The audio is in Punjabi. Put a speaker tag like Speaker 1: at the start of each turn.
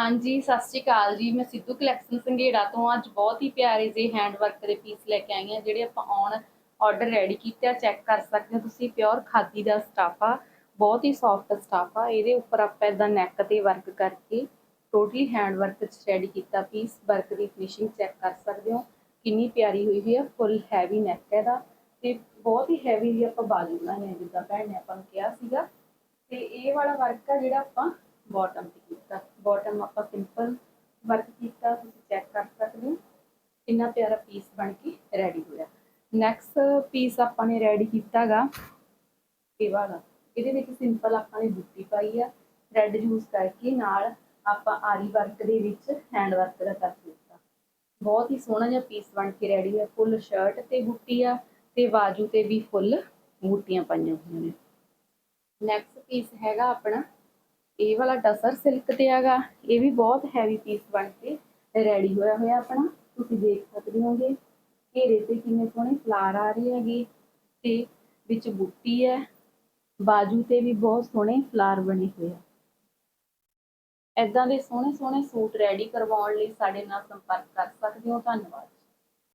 Speaker 1: ਹਾਂਜੀ, ਸਤਿ ਸ਼੍ਰੀ ਅਕਾਲ ਜੀ। ਮੈਂ ਸਿੱਧੂ ਕਲੈਕਸ਼ਨ ਸੰਘੇੜਾ ਤੋਂ ਅੱਜ ਬਹੁਤ ਹੀ ਪਿਆਰੇ ਜਿਹੇ ਹੈਂਡ ਵਰਕ ਦੇ ਪੀਸ ਲੈ ਕੇ ਆਈ ਹਾਂ, ਜਿਹੜੇ ਆਪਾਂ ਔਨ ਆਰਡਰ ਰੈਡੀ ਕੀਤੇ ਆ ਚੈੱਕ ਕਰ ਸਕਦੇ ਹੋ ਤੁਸੀਂ। ਪਿਓਰ ਖਾਦੀ ਦਾ ਸਟਾਫਾ ਬਹੁਤ ਹੀ ਸੌਫਟ ਸਟਾਫਾ ਇਹਦੇ ਉੱਪਰ ਆਪਾਂ ਇਦਾਂ ਨੈਕ ਤੇ ਵਰਕ ਕਰਕੇ ਟੋਟਲੀ ਹੈਂਡ ਵਰਕ ਚ ਰੈਡੀ ਕੀਤਾ ਪੀਸ ਵਰਕ ਦੀ ਫਿਨਿਸ਼ਿੰਗ ਚੈੱਕ ਕਰ ਸਕਦੇ ਹੋ। ਕਿੰਨੀ ਪਿਆਰੀ ਹੋਈ ਹੋਈ ਆ ਫੁੱਲ ਹੈਵੀ ਨੈਕ ਇਹਦਾ। ਤੇ ਬਹੁਤ ਹੀ ਹੈਵੀ ਜੀ ਆਪਾਂ ਬਾਜੂ ਬਣਾਏ ਜਿੱਦਾਂ ਭੈਣ ਨੇ ਆਪਾਂ ਨੂੰ ਕਿਹਾ ਸੀਗਾ। ਤੇ ਇਹ ਵਾਲਾ ਵਰਕ ਆ ਜਿਹੜਾ ਆਪਾਂ ਬਾਟਮ ਤੇ ਕੀਤਾ। ਬਾਟਮ ਆਪਾਂ ਸਿੰਪਲ ਵਰਕ ਕੀਤਾ, ਤੁਸੀਂ ਚੈੱਕ ਕਰ ਸਕਦੇ ਹੋ। ਕਿੰਨਾ ਪਿਆਰਾ ਪੀਸ ਬਣ ਕੇ ਰੈਡੀ ਹੋਇਆ। ਨੈਕਸਟ ਪੀਸ ਆਪਾਂ ਨੇ ਰੈਡੀ ਕੀਤਾਗਾ ਇਹ ਵਾਲਾ ਇਹਦੇ ਵਿੱਚ ਸਿੰਪਲ ਆਪਾਂ ਨੇ ਬੁੱਟੀ ਪਾਈ ਆ ਥ੍ਰੈਡ ਯੂਜ਼ ਕਰਕੇ ਨਾਲ ਆਪਾਂ ਆਰੀ ਵਰਕ ਦੇ ਵਿੱਚ ਹੈਂਡ ਵਰਕ ਦਾ ਕਰ ਦਿੱਤਾ। ਬਹੁਤ ਹੀ ਸੋਹਣਾ ਜਿਹਾ ਪੀਸ ਬਣ ਕੇ ਰੈਡੀ ਹੈ ਫੁੱਲ ਸ਼ਰਟ ਤੇ ਬੁੱਟੀ ਆ ਤੇ ਬਾਜੂ ਤੇ ਵੀ ਫੁੱਲ ਬੂਟੀਆਂ ਪਾਈਆਂ ਹੋਈਆਂ ਨੇ। ਨੈਕਸਟ ਪੀਸ ਹੈਗਾ ਆਪਣਾ ਇਹ ਵਾਲਾ ਟਸਰ ਸਿਲਕ ਤੇ ਹੈਗਾ, ਇਹ ਵੀ ਬਹੁਤ ਹੈਵੀ ਪੀਸ ਬਣ ਕੇ ਰੈਡੀ ਹੋਇਆ ਹੋਇਆ ਆਪਣਾ। ਤੁਸੀਂ ਦੇਖ ਸਕਦੇ ਹੋਗੇ, ਘੇਰੇ ਤੇ ਕਿੰਨੇ ਸੋਹਣੇ ਫਲਾਰ ਆ ਰਹੇ ਹੈਗੇ, ਤੇ ਵਿੱਚ ਬੁੱਟੀ ਹੈ, ਬਾਜੂ ਤੇ ਵੀ ਬਹੁਤ ਸੋਹਣੇ ਫਲਾਰ ਬਣੇ ਹੋਏ ਆ। ਐਦਾਂ ਦੇ ਸੋਹਣੇ ਸੋਹਣੇ ਸੂਟ ਰੈਡੀ ਕਰਵਾਉਣ ਲਈ ਸਾਡੇ ਨਾਲ ਸੰਪਰਕ ਕਰ ਸਕਦੇ ਹੋ। ਧੰਨਵਾਦ।